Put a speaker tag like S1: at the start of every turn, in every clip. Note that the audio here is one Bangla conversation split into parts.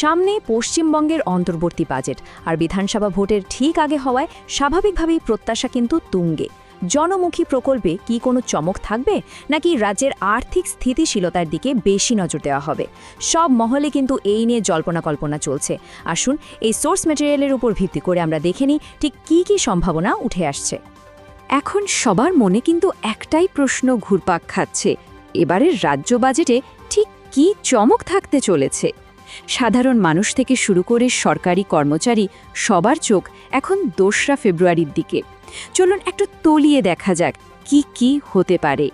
S1: সামনে পশ্চিমবঙ্গের অন্তর্বর্তী বাজেট, আর বিধানসভা ভোটের ঠিক আগে হওয়ায় স্বাভাবিকভাবেই প্রত্যাশা কিন্তু তুঙ্গে। জনমুখী প্রকল্পে কি কোনো চমক থাকবে? নাকি রাজ্যের আর্থিক স্থিতিশীলতার দিকে বেশি নজর দেওয়া হবে? সব মহলে কিন্তু এই নিয়ে জল্পনা কল্পনা চলছে। আসুন, এই সোর্স ম্যাটেরিয়ালের উপর ভিত্তি করে আমরা দেখে নিই ঠিক কী কী সম্ভাবনা উঠে আসছে।
S2: এখন সবার মনে কিন্তু একটাই প্রশ্ন ঘুরপাক খাচ্ছে, এবারের রাজ্য বাজেটে ঠিক কি চমক থাকতে চলেছে? সাধারণ মানুষ থেকে শুরু করে সরকারি কর্মচারী সবার চোখ এখন দোসরা ফেব্রুয়ারির দিকে। চলুন একটু তলিয়ে দেখা যাক কি কি হতে পারে।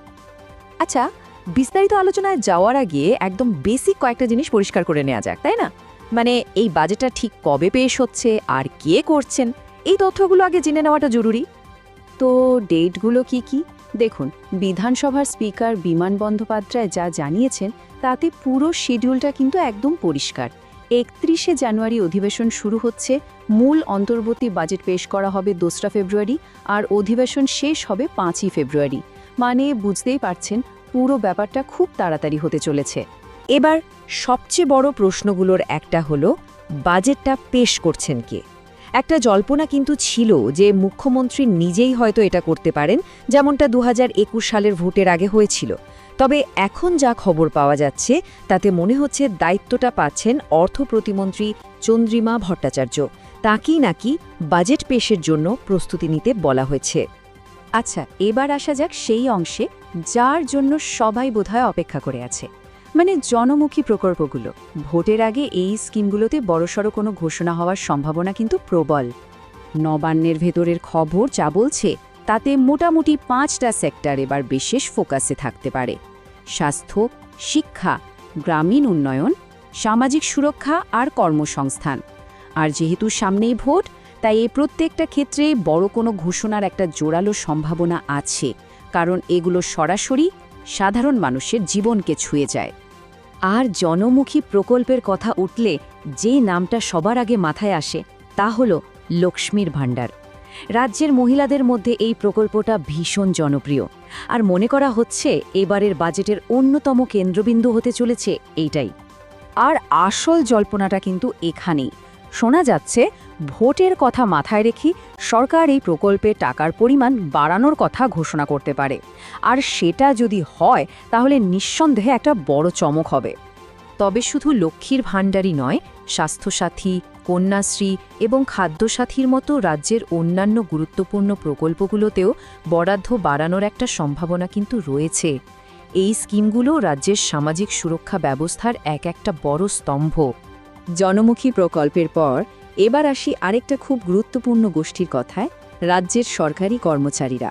S3: আচ্ছা বিস্তারিত আলোচনায় যাওয়ার আগে একদম বেসিক কয়েকটা জিনিস পরিষ্কার করে নেওয়া যাক, তাই না? মানে এই বাজেটটা ঠিক কবে পেশ হচ্ছে, আর কে করছেন? এই তথ্যগুলো আগে জেনে নেওয়াটা জরুরি।
S2: তো ডেটগুলো কি কি? দেখুন, বিধানসভার স্পিকার বিমান বন্দ্যোপাধ্যায় যা জানিয়েছেন, তাতে পুরো শিডিউলটা কিন্তু একদম পরিষ্কার। একত্রিশে জানুয়ারি অধিবেশন শুরু হচ্ছে, মূল অন্তর্বর্তী বাজেট পেশ করা হবে দোসরা ফেব্রুয়ারি আর অধিবেশন শেষ হবে পাঁচই ফেব্রুয়ারি। মানে বুঝতেই পারছেন, পুরো ব্যাপারটা খুব তাড়াতাড়ি হতে চলেছে।
S3: এবার সবচেয়ে বড় প্রশ্নগুলোর একটা হলো, বাজেটটা পেশ করছেন কে? একটা জল্পনা কিন্তু ছিল যে মুখ্যমন্ত্রী নিজেই হয়তো এটা করতে পারেন, যেমনটা দু হাজার একুশ সালের ভোটের আগে হয়েছিল। তবে এখন যা খবর পাওয়া যাচ্ছে, তাতে মনে হচ্ছে দায়িত্বটা পাচ্ছেন অর্থ প্রতিমন্ত্রী চন্দ্রিমা ভট্টাচার্য। তাকেই নাকি বাজেট পেশের জন্য প্রস্তুতি নিতে বলা হয়েছে।
S2: আচ্ছা এবার আসা যাক সেই অংশে যার জন্য সবাই বোধহয় অপেক্ষা করে আছে। মানে জনমুখী প্রকল্পগুলো। ভোটের আগে এই স্কিমগুলোতে বড়সড় কোনো ঘোষণা হওয়ার সম্ভাবনা কিন্তু প্রবল। নবান্নের ভেতরের খবর যা বলছে, তাতে মোটামুটি পাঁচটা সেক্টর এবার বিশেষ ফোকাসে থাকতে পারে। স্বাস্থ্য, শিক্ষা, গ্রামীণ উন্নয়ন, সামাজিক সুরক্ষা আর কর্মসংস্থান। আর যেহেতু সামনেই ভোট, তাই এই প্রত্যেকটা ক্ষেত্রে বড় কোনো ঘোষণার একটা জোরালো সম্ভাবনা আছে। কারণ এগুলো সরাসরি সাধারণ মানুষের জীবনকে ছুঁয়ে যায়।
S3: আর জনমুখী প্রকল্পের কথা উঠলে যে নামটা সবার আগে মাথায় আসে, তা হল লক্ষ্মীর ভাণ্ডার। রাজ্যের মহিলাদের মধ্যে এই প্রকল্পটা ভীষণ জনপ্রিয়। আর মনে করা হচ্ছে, এবারের বাজেটের অন্যতম কেন্দ্রবিন্দু হতে চলেছে এইটাই।
S2: আর আসল জল্পনাটা কিন্তু এখানেই। শোনা যাচ্ছে ভোটের কথা মাথায় রেখে সরকার এই প্রকল্পে টাকার পরিমাণ বাড়ানোর কথা ঘোষণা করতে পারে। আর সেটা যদি হয়, তাহলে নিঃসন্দেহে একটা বড় চমক হবে।
S3: তবে শুধু লক্ষ্মীর ভাণ্ডারই নয়, স্বাস্থ্যসাথী, কন্যাশ্রী এবং খাদ্যসাথীর মতো রাজ্যের অন্যান্য গুরুত্বপূর্ণ প্রকল্পগুলোতেও বরাদ্দ বাড়ানোর একটা সম্ভাবনা কিন্তু রয়েছে। এই স্কিমগুলো রাজ্যের সামাজিক সুরক্ষা ব্যবস্থার এক একটা বড় স্তম্ভ। জনমুখী প্রকল্পের পর এবার আসি আরেকটা খুব গুরুত্বপূর্ণ গোষ্ঠীর কথায়, রাজ্যের সরকারি কর্মচারীরা।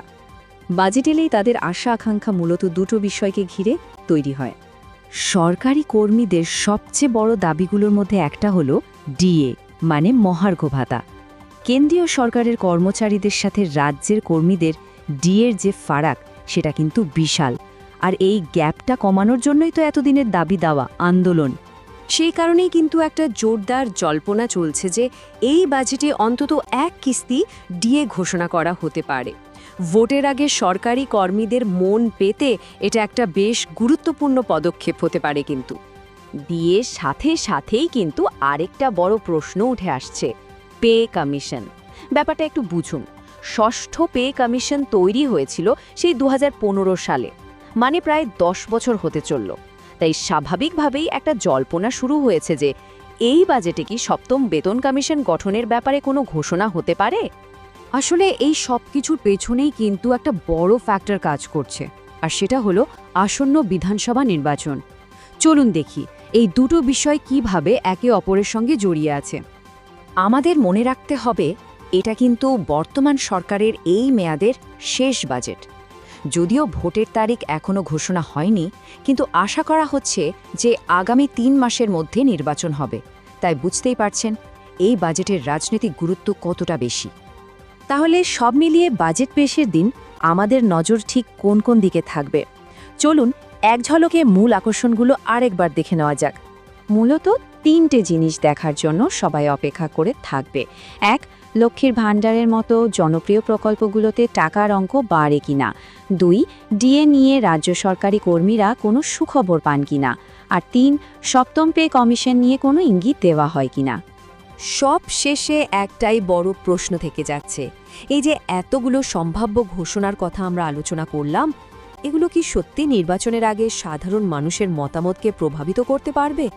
S3: বাজেট এলেই তাদের আশা আকাঙ্ক্ষা মূলত দুটো বিষয়কে ঘিরে তৈরি হয়। সরকারি কর্মীদের সবচেয়ে বড় দাবিগুলোর মধ্যে একটা হলো ডিএ মানে মহার্ঘ ভাতা। কেন্দ্রীয় সরকারের কর্মচারীদের সাথে রাজ্যের কর্মীদের ডিএর যে ফারাক, সেটা কিন্তু বিশাল। আর এই গ্যাপটা কমানোর জন্যই তো এতদিনের দাবি দেওয়া, আন্দোলন।
S1: সেই কারণেই কিন্তু একটা জোরদার জল্পনা চলছে যে এই বাজেটে অন্তত এক কিস্তি ডিএ ঘোষণা করা হতে পারে। ভোটের আগে সরকারি কর্মীদের মন পেতে এটা একটা বেশ গুরুত্বপূর্ণ পদক্ষেপ হতে পারে কিন্তু।
S3: দিয়ে সাথে সাথেই কিন্তু আরেকটা বড় প্রশ্ন উঠে আসছে, পে কমিশন। ব্যাপারটা একটু বুঝুন। ষষ্ঠ পে কমিশন তৈরি হয়েছিল সেই দু হাজার পনেরো সালে মানে প্রায় দশ বছর হতে চলল। তাই স্বাভাবিকভাবেই একটা জল্পনা শুরু হয়েছে যে এই বাজেটে কি সপ্তম বেতন কমিশন গঠনের ব্যাপারে কোনো ঘোষণা হতে পারে?
S2: আসলে এই সব কিছুর পেছনেই কিন্তু একটা বড় ফ্যাক্টর কাজ করছে, আর সেটা হলো আসন্ন বিধানসভা নির্বাচন। চলুন দেখি, এই দুটো বিষয় কীভাবে একে অপরের সঙ্গে জড়িয়ে আছে।
S3: আমাদের মনে রাখতে হবে, এটা কিন্তু বর্তমান সরকারের এই মেয়াদের শেষ বাজেট। যদিও ভোটের তারিখ এখনও ঘোষণা হয়নি, কিন্তু আশা করা হচ্ছে যে আগামী তিন মাসের মধ্যে নির্বাচন হবে। তাই বুঝতেই পারছেন, এই বাজেটের রাজনৈতিক গুরুত্ব কতটা বেশি। তাহলে সব মিলিয়ে বাজেট পেশের দিন আমাদের নজর ঠিক কোন কোন দিকে থাকবে? চলুন, এক ঝলকে মূল আকর্ষণগুলো আরেকবার দেখে নেওয়া যাক। মূলত
S2: তিনটে জিনিস দেখার জন্য সবাই অপেক্ষা করে থাকবে। এক, লক্ষ্মীর ভাণ্ডারের মতো জনপ্রিয় প্রকল্পগুলোতে টাকার অঙ্ক বাড়ে কিনা। দুই, ডিএ নিয়ে রাজ্য সরকারি কর্মীরা কোনো সুখবর পান কিনা। আর তিন, সপ্তম পে কমিশন নিয়ে কোনো ইঙ্গিত দেওয়া হয় কিনা।
S1: সব শেষে একটাই বড় প্রশ্ন থেকে যাচ্ছে। এই যে এতগুলো সম্ভাব্য ঘোষণার কথা আমরা আলোচনা করলাম, এগুলো কি সত্যি নির্বাচনের আগে সাধারণ মানুষের মতামতকে প্রভাবিত করতে পারবে?